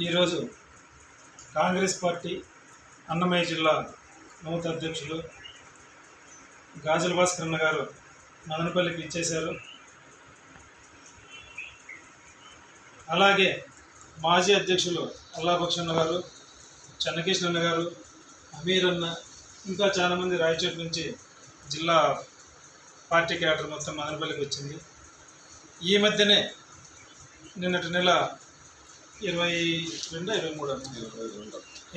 ఈరోజు కాంగ్రెస్ పార్టీ అన్నమయ్య జిల్లా నూతన అధ్యక్షులు గాజుల భాస్కరన్న గారు మదనపల్లికి ఇచ్చేశారు. అలాగే మాజీ అధ్యక్షులు అల్లాభక్షణ గారు చెన్నకేశ్వరన్న గారు అమీర్ అన్న ఇంకా చాలామంది రాయచోటి నుంచి జిల్లా పార్టీ క్యాడర్ మొత్తం మదనపల్లికి వచ్చింది. ఈ మధ్యనే నిన్నటి నెల ఇరవై రెండు ఇరవై మూడు?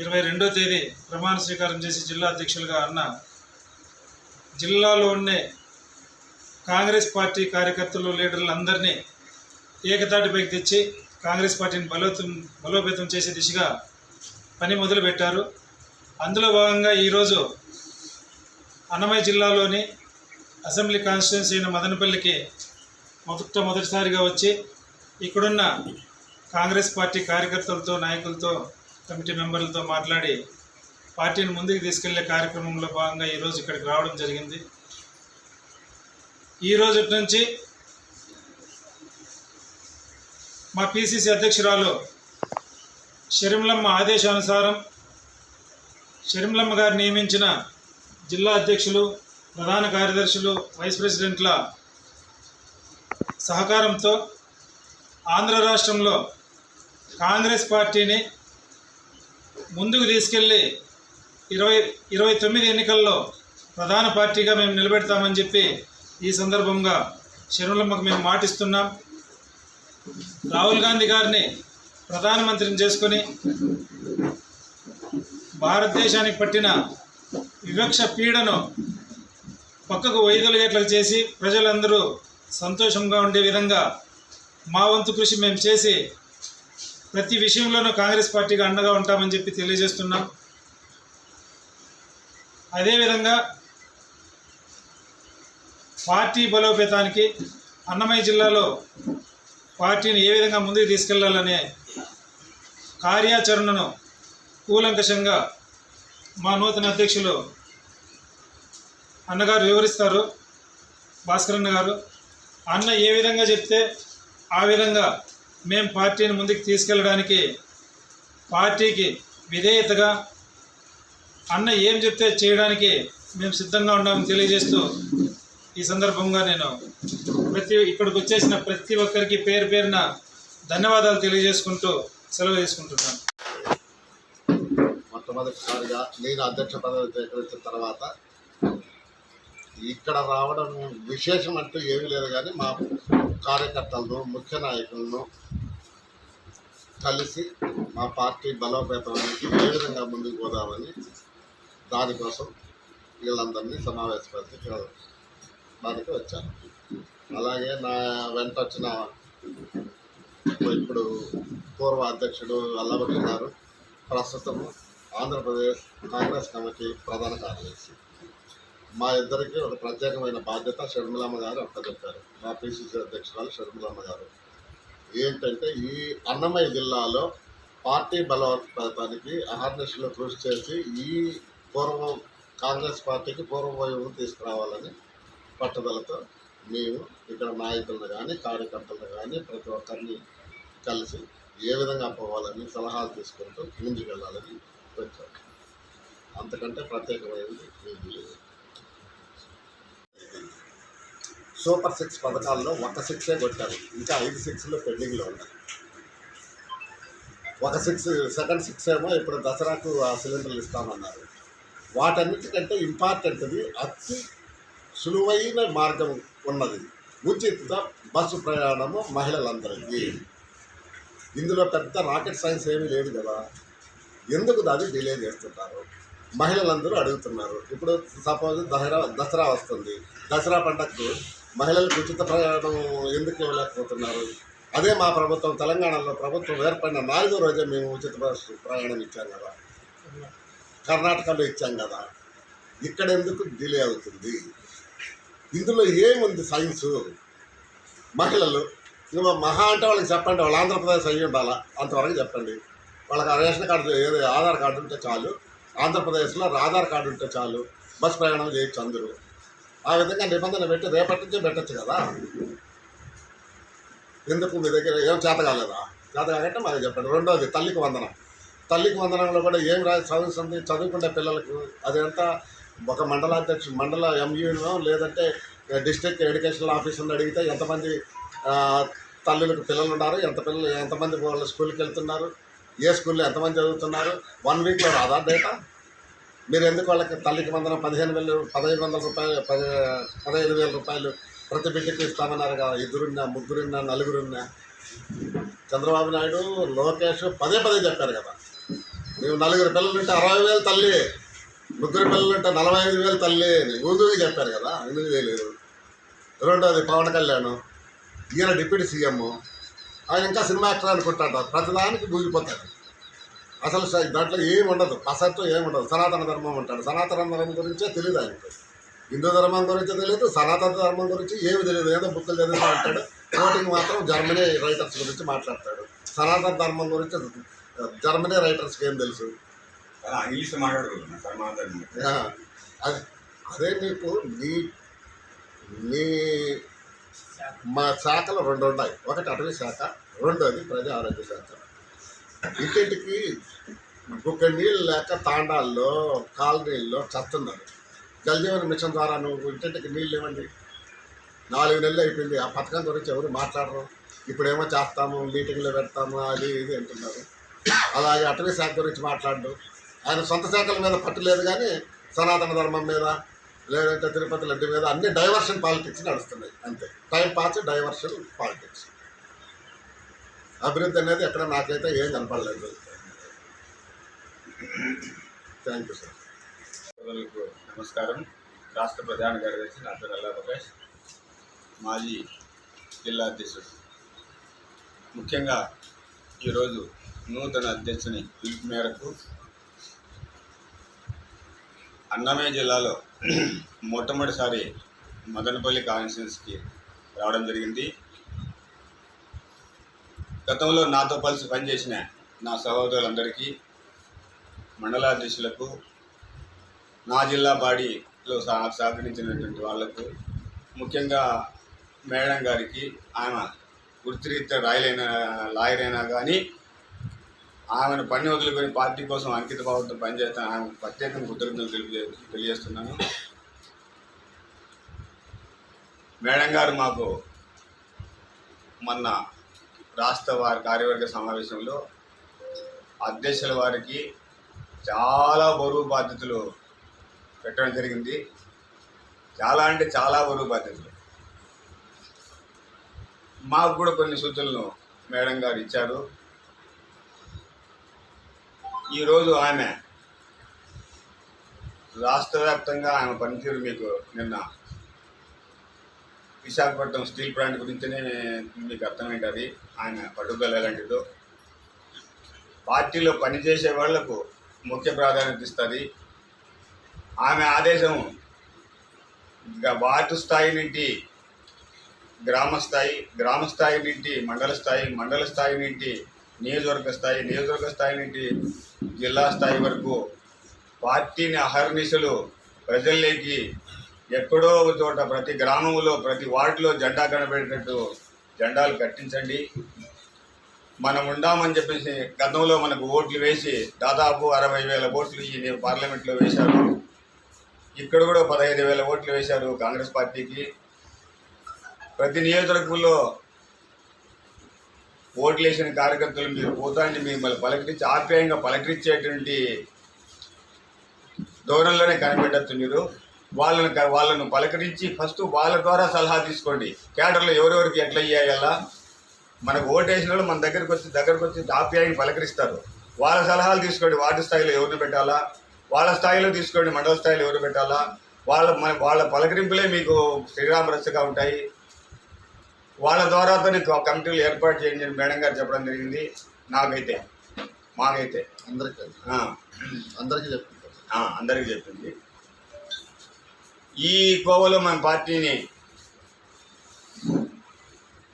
ఇరవై రెండో తేదీ ప్రమాణ స్వీకారం చేసి జిల్లా అధ్యక్షులుగా అన్న జిల్లాలో ఉండే కాంగ్రెస్ పార్టీ కార్యకర్తలు లీడర్లు అందరినీ ఏకతాటిపైకి తెచ్చి కాంగ్రెస్ పార్టీని బలోపేతం బలోపేతం చేసే దిశగా పని మొదలుపెట్టారు. అందులో భాగంగా ఈరోజు అన్నమయ్య జిల్లాలోని అసెంబ్లీ కాన్స్టిట్యున్సీ అయిన మదనపల్లికి మొదట మొదటిసారిగా వచ్చి ఇక్కడున్న కాంగ్రెస్ పార్టీ కార్యకర్తలతో నాయకులతో కమిటీ మెంబర్లతో మాట్లాడి పార్టీని ముందుకు తీసుకెళ్ళే కార్యక్రమంలో భాగంగా ఈరోజు ఇక్కడికి రావడం జరిగింది. ఈ రోజు నుంచి మా పిసిసి అధ్యక్షురాలు షర్మిలమ్మ ఆదేశానుసారం షర్మిలమ్మ గారు నియమించిన జిల్లా అధ్యక్షులు ప్రధాన కార్యదర్శులు వైస్ ప్రెసిడెంట్ల సహకారంతో ఆంధ్ర రాష్ట్రంలో కాంగ్రెస్ పార్టీని ముందుకు తీసుకెళ్ళి ఇరవై ఇరవై తొమ్మిది ఎన్నికల్లో ప్రధాన పార్టీగా మేము నిలబెడతామని చెప్పి ఈ సందర్భంగా శరువులమ్మకు మేము మాటిస్తున్నాం. రాహుల్ గాంధీ గారిని ప్రధానమంత్రిని చేసుకొని భారతదేశానికి పట్టిన వివక్ష పీడను పక్కకు వైదొలిగేట్లకు చేసి ప్రజలందరూ సంతోషంగా ఉండే విధంగా మా వంతు కృషి మేము చేసి ప్రతి విషయంలోనూ కాంగ్రెస్ పార్టీగా అండగా ఉంటామని చెప్పి తెలియజేస్తున్నాం. అదేవిధంగా పార్టీ బలోపేతానికి అన్నమయ్య జిల్లాలో పార్టీని ఏ విధంగా ముందుకు తీసుకెళ్ళాలనే కార్యాచరణను కూలంకషంగా మా నూతన అధ్యక్షులు అన్నగారు వివరిస్తారు. భాస్కరన్న గారు అన్న ఏ విధంగా చెప్తే ఆ విధంగా మేము పార్టీని ముందుకు తీసుకెళ్ళడానికి పార్టీకి విధేయతగా అన్న ఏం చెప్తే చేయడానికి మేము సిద్ధంగా ఉన్నామని తెలియజేస్తూ ఈ సందర్భంగా నేను ప్రతి ఇక్కడికి వచ్చేసిన ప్రతి ఒక్కరికి పేరు పేరున ధన్యవాదాలు తెలియజేసుకుంటూ సెలవు తీసుకుంటున్నాను. మొట్టమొదటిసారిగా నేను అధ్యక్ష పదవి స్వీకరించిన తర్వాత ఇక్కడ రావడం విశేషం అంటూ ఏమీ లేదు కానీ మా కార్యకర్తలను ముఖ్య నాయకులను కలిసి మా పార్టీ బలోపేతానికి ఏ విధంగా ముందుకు పోదామని దానికోసం వీళ్ళందరినీ సమావేశపరిచి దానికి వచ్చాను. అలాగే నా వెంట వచ్చిన ఇప్పుడు పూర్వ అధ్యక్షుడు అల్లబడి గారు ప్రస్తుతం ఆంధ్రప్రదేశ్ కాంగ్రెస్ కమిటీ ప్రధాన కార్యదర్శి. మా ఇద్దరికి ఒక ప్రత్యేకమైన బాధ్యత షర్మిలమ్మ గారు అప్పచెప్పారు మా పిసిసి అధ్యక్షురాలు షర్మిలమ్మ గారు. ఏంటంటే ఈ అన్నమయ్య జిల్లాలో పార్టీ బలోపేతానికి అహర్నిశలో కృషి చేసి ఈ పూర్వం కాంగ్రెస్ పార్టీకి పూర్వ తీసుకురావాలని పట్టుదలతో మేము ఇక్కడ నాయకులను కానీ కార్యకర్తలను కానీ ప్రతి ఒక్కరిని కలిసి ఏ విధంగా పోవాలని సలహాలు తీసుకుంటూ ముందుకు వెళ్ళాలని అంతకంటే ప్రత్యేకమైనది సూపర్ సిక్స్ పథకాల్లో ఒక సిక్సే కొట్టారు. ఇంకా ఐదు సిక్స్లు పెండింగ్లో ఉన్నాయి. ఒక సిక్స్ సెకండ్ సిక్స్ ఏమో ఇప్పుడు దసరాకు ఆ సిలిండర్లు ఇస్తామన్నారు. వాటన్నిటికంటే ఇంపార్టెంట్ది అతి సులువైన మార్గం ఉన్నది. ఉచిత బస్సు ప్రయాణము మహిళలందరికీ. ఇందులో పెద్ద రాకెట్ సైన్స్ ఏమీ లేదు కదా. ఎందుకు దాన్ని డిలే చేస్తుంటారు మహిళలందరూ అడుగుతున్నారు. ఇప్పుడు సపోజ్ దసరా దసరా వస్తుంది. దసరా పండగకు మహిళలకు ఉచిత ప్రయాణం ఎందుకు ఇవ్వలేకపోతున్నారు? అదే మా ప్రభుత్వం తెలంగాణలో ప్రభుత్వం ఏర్పడిన నాలుగో రోజే మేము ఉచిత ప్రయాణం ఇచ్చాం కదా. కర్ణాటకలో ఇచ్చాం కదా. ఇక్కడ ఎందుకు డిలే అవుతుంది? ఇందులో ఏముంది సైన్సు? మహిళలు ఇంకా మహా అంటే వాళ్ళకి చెప్పండి వాళ్ళు ఆంధ్రప్రదేశ్ అయ్యి ఉండాలా అంతవరకు చెప్పండి. వాళ్ళకి ఆ రేషన్ కార్డు ఏదో ఆధార్ కార్డు ఉంటే చాలు ఆంధ్రప్రదేశ్లో ఆధార్ కార్డు ఉంటే చాలు బస్ ప్రయాణం చేయొచ్చు అందరూ. ఆ విధంగా నిబంధన పెట్టి రేపటి నుంచే పెట్టచ్చు కదా. ఎందుకు మీ దగ్గర ఏం చేత కాలేదా? చేత కాకంటే మాకు చెప్పండి. రెండోది తల్లికి వందనం. తల్లికి వందనంలో కూడా ఏం రాదు చదువుతుంది? చదువుకునే పిల్లలకు అదంతా ఒక మండలాధ్యక్షుడు మండల ఎంయూనో లేదంటే డిస్ట్రిక్ట్ ఎడ్యుకేషనల్ ఆఫీసర్ని అడిగితే ఎంతమంది తల్లులకు పిల్లలు ఉన్నారు? ఎంత పిల్లలు ఎంతమంది వాళ్ళ స్కూల్కి వెళ్తున్నారు? ఏ స్కూల్లో ఎంతమంది చదువుతున్నారు? వన్ వీక్లో రాదా డేటా మీరు ఎందుకు వాళ్ళకి తల్లికి వందన పదిహేను వేలు పదహైదు వందల రూపాయలు పది పదహైదు వేల రూపాయలు ప్రతి బిడ్డకి ఇస్తామన్నారు కదా ఇద్దరున్నా ముగ్గురున్నా నలుగురున్నా? చంద్రబాబు నాయుడు లోకేష్ పదే పదే చెప్పారు కదా. నువ్వు నలుగురు పిల్లలు ఉంటే అరవై వేలు తల్లి ముగ్గురు పిల్లలు ఉంటే నలభై ఐదు వేలు తల్లి అని ఊదుగా చెప్పారు కదా ఎందుకు వేలు. రెండోది పవన్ కళ్యాణ్ ఈయన డిప్యూటీ సీఎం. ఆయన ఇంకా సినిమా యాక్టర్ అనుకుంటాడు. ప్రతిదానికి బూగిపోతాడు అసలు దాంట్లో ఏమి ఉండదు. అసత్వం ఏమి ఉండదు. సనాతన ధర్మం అంటాడు సనాతన ధర్మం గురించే తెలియదు ఆయనకు. హిందూ ధర్మం గురించి తెలియదు. సనాతన ధర్మం గురించి ఏమి తెలియదు. ఏదో బుక్కులు చదువుతూ అంటాడు. ఓటింగ్ మాత్రం జర్మనీ రైటర్స్ గురించి మాట్లాడతాడు. సనాతన ధర్మం గురించి జర్మనీ రైటర్స్కి ఏం తెలుసు? ఇంగ్లీష్ అదే అదే నీకు నీ నీ మా శాఖలు రెండు ఉన్నాయి. ఒకటి అటవీ శాఖ రెండోది ప్రజా ఆరోగ్య శాఖ. ఇంటింటికి ఒక నీళ్ళు లేక తాండాల్లో కాలనీల్లో చస్తున్నారు జలజీవన మిషన్ ద్వారా నువ్వు ఇంటింటికి నీళ్ళు ఇవ్వండి. నాలుగు నెలలు అయిపోయింది. ఆ పథకం గురించి ఎవరు మాట్లాడరు. ఇప్పుడేమో చేస్తాము మీటింగ్లో పెడతాము అది ఇది అంటున్నారు. అలాగే అటవీ శాఖ గురించి మాట్లాడు ఆయన సొంత శాఖల మీద పట్టలేదు కానీ సనాతన ధర్మం మీద లేదంటే తిరుపతి లడ్డు మీద అన్ని డైవర్షన్ పాలిటిక్స్ నడుస్తున్నాయి అంతే. టైం పాస్ డైవర్షన్ పాలిటిక్స్ అభివృద్ధి అనేది ఎక్కడ నాకైతే ఏం కనపడలేదు. థ్యాంక్ యూ సార్ నమస్కారం. రాష్ట్ర ప్రధాన కార్యదర్శి నా పేరు అల్లా ప్రకాష్. మాజీ జిల్లా అధ్యక్షుడు. ముఖ్యంగా ఈరోజు నూతన అధ్యక్షుని పిలుపు మేరకు అన్నమయ్య జిల్లాలో మొట్టమొదటిసారి మదనపల్లి కాన్స్టిట్యూన్స్కి రావడం జరిగింది. గతంలో నాతో కలిసి పనిచేసిన నా సహోదరులందరికీ మండలాధ్యక్షులకు నా జిల్లా బాడీలో నాకు సహకరించినటువంటి వాళ్ళకు ముఖ్యంగా మేడం గారికి ఆమె వృత్తిరీత్యా రాయలైన లాయర్ అయినా కానీ ఆమెను పని వదులుకొని పార్టీ కోసం అంకిత భావంతో పనిచేస్తాను ఆమె ప్రత్యేకంగా కృతజ్ఞతలు తెలియజే తెలియజేస్తున్నాను. మేడం గారు మాకు మొన్న రాష్ట్ర వారి కార్యవర్గ సమావేశంలో అధ్యక్షుల వారికి చాలా బరువు బాధ్యతలు పెట్టడం జరిగింది. చాలా అంటే చాలా బరువు బాధ్యతలు. మాకు కూడా కొన్ని సూచనలు మేడం గారు ఇచ్చారు. ఈరోజు ఆమె రాష్ట్ర వ్యాప్తంగా ఆమె పనితీరు మీకు నిన్న విశాఖపట్నం స్టీల్ ప్లాంట్ గురించినే మీకు అర్థమైంటుంది ఆయన పట్టుదల ఎలాంటిదో. పార్టీలో పనిచేసే వాళ్ళకు ముఖ్య ప్రాధాన్యత ఇస్తుంది. ఆమె ఆదేశం వార్డు స్థాయి నుండి గ్రామ స్థాయి గ్రామ స్థాయి నుండి మండల స్థాయి మండల స్థాయి నుండి నియోజకవర్గ స్థాయి నియోజకవర్గ స్థాయి నుండి జిల్లా స్థాయి వరకు పార్టీని అహర్నిశలు ప్రజల్లోకి ఎక్కడో ఒక చోట ప్రతి గ్రామంలో ప్రతి వార్డులో జెండా కనబడేటట్టు జెండాలు కట్టించండి. మనం ఉండామని చెప్పేసి గతంలో మనకు ఓట్లు వేసి దాదాపు అరవై వేల ఓట్లు ఈ పార్లమెంట్లో వేశారు. ఇక్కడ కూడా పదహైదు వేల ఓట్లు వేశారు కాంగ్రెస్ పార్టీకి. ప్రతి నియోజకవర్గంలో ఓట్లు వేసిన కార్యకర్తలు మీరు పోతాండి మిమ్మల్ని పలకరించి ఆప్యాయంగా పలకరించేటువంటి ధోరణిలోనే కనిపెట్టచ్చు మీరు వాళ్ళని వాళ్ళను పలకరించి ఫస్ట్ వాళ్ళ ద్వారా సలహా తీసుకోండి. కేటర్లో ఎవరెవరికి ఎట్లా ఇవ్వాలా మనకు ఓటేసిన వాళ్ళు మన దగ్గరికి వచ్చి దగ్గరకు వచ్చి ఆప్యాయంగా పలకరిస్తారు. వాళ్ళ సలహాలు తీసుకోండి. వార్డు స్థాయిలో ఎవరిని పెట్టాలా? వాళ్ళ స్థాయిలో తీసుకోండి. మండల స్థాయిలో ఎవరు పెట్టాలా? వాళ్ళ మన వాళ్ళ పలకరింపులే మీకు శ్రీరామ రచ్చగా ఉంటాయి. వాళ్ళ ద్వారాతో కమిటీలు ఏర్పాటు చేయండి మేడం గారు చెప్పడం జరిగింది. నాకైతే మాకైతే. అందరికీ. అందరికీ ఆ, అందరికీ చెప్పింది. ఈ కోవలో మన పార్టీని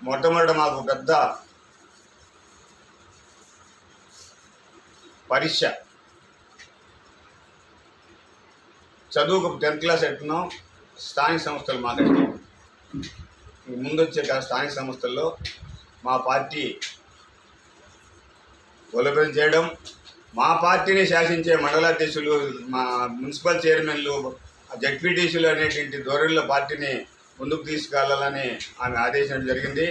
మొట్టమొదట మాకు పెద్ద పరీక్ష. చదువుకు టెన్త్ క్లాస్ ఎట్టున్నాం? స్థానిక సంస్థలు మాకండి ముందు వచ్చే స్థానిక సంస్థల్లో మా పార్టీ బలోపేతం చేయడం మా పార్టీని శాసించే మండలాధ్యక్షులు మా మున్సిపల్ చైర్మన్లు జడ్పీటీసీలు అనేటువంటి ధోరణిలో పార్టీని ముందుకు తీసుకెళ్ళాలని ఆమె ఆదేశించడం జరిగింది.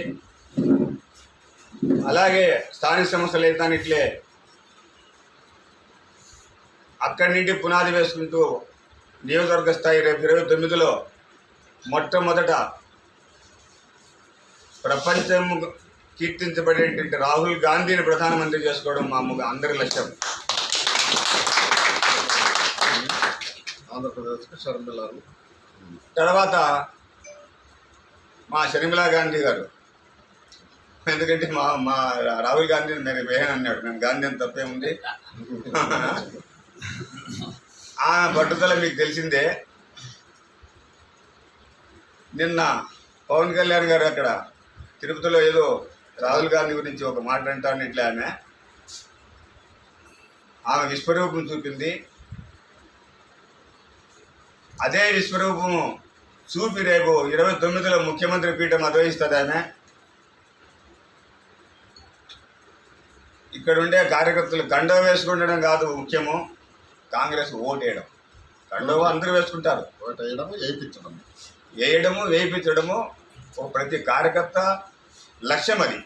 అలాగే స్థానిక సంస్థలు అయితే అక్కడి నుండి పునాది వేసుకుంటూ నియోజకవర్గ స్థాయి రేపు ఇరవై తొమ్మిదిలో మొట్టమొదట ప్రపంచం కీర్తించబడేటువంటి రాహుల్ గాంధీని ప్రధానమంత్రి చేసుకోవడం మా అందరి లక్ష్యం. ఆంధ్రప్రదేశ్కి షర్మిలాను తర్వాత మా షర్మిలా గాంధీ గారు. ఎందుకంటే మా మా రాహుల్ గాంధీని నేను వేయను అన్నాడు. నేను గాంధీ అని తప్పే ఉంది. ఆమె పట్టుదల మీకు తెలిసిందే. నిన్న పవన్ కళ్యాణ్ గారు అక్కడ తిరుపతిలో ఏదో రాహుల్ గాంధీ గురించి ఒక మాట అంటాను ఇట్లా ఆమె. ఆమె విశ్వరూపం చూపింది. అదే విశ్వరూపము చూపి రేపు ఇరవై తొమ్మిదిలో ముఖ్యమంత్రి పీఠం అధివహిస్తుంది ఆమె. ఇక్కడ ఉండే కార్యకర్తలు కండవ వేసుకుండడం కాదు ముఖ్యము. కాంగ్రెస్ ఓటు వేయడం కండవ అందరూ వేసుకుంటారు. ఓటు వేయడం వేయించడం వేయడము వేయించడము. ప్రతి కార్యకర్త లక్ష్యం అది.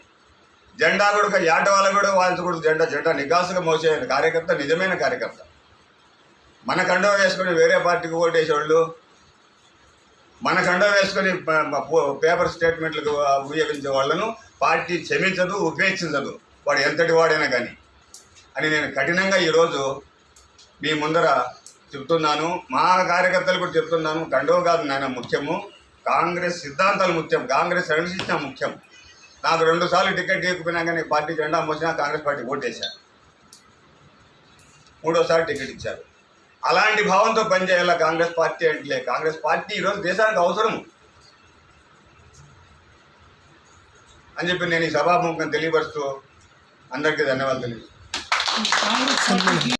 జెండా కూడా యాట వాళ్ళ కూడా వాల్చకూడదు జెండా జెండా నిఘాసుగా మోసే కార్యకర్త నిజమైన కార్యకర్త. మన కండవ వేసుకొని వేరే పార్టీకి ఓటు మన కండవ వేసుకొని పేపర్ స్టేట్మెంట్లకు ఉపయోగించే వాళ్ళను పార్టీ క్షమించదు ఉపేక్షించదు. వాడు ఎంతటి వాడైనా కానీ. అని నేను కఠినంగా ఈరోజు మీ ముందర చెప్తున్నాను. మా కార్యకర్తలు కూడా చెప్తున్నాను. కండవ కాదు నాయన ముఖ్యము. కాంగ్రెస్ సిద్ధాంతాలు ముఖ్యం కాంగ్రెస్ రణశిక్షణ ముఖ్యం. నాకు రెండు సార్లు టికెట్ ఇవ్వకపోయినా కానీ పార్టీ జెండా మోసినా కాంగ్రెస్ పార్టీ ఓటేశారు. మూడోసారి టికెట్ ఇచ్చారు. అలాంటి భావంతో పనిచేయాల కాంగ్రెస్ పార్టీ అంటే కాంగ్రెస్ పార్టీ ఈరోజు దేశానికి అవసరం అని చెప్పి నేను ఈ సభాముఖం తెలియపరుస్తూ అందరికీ ధన్యవాదాలు తెలియజేస్తున్నాను.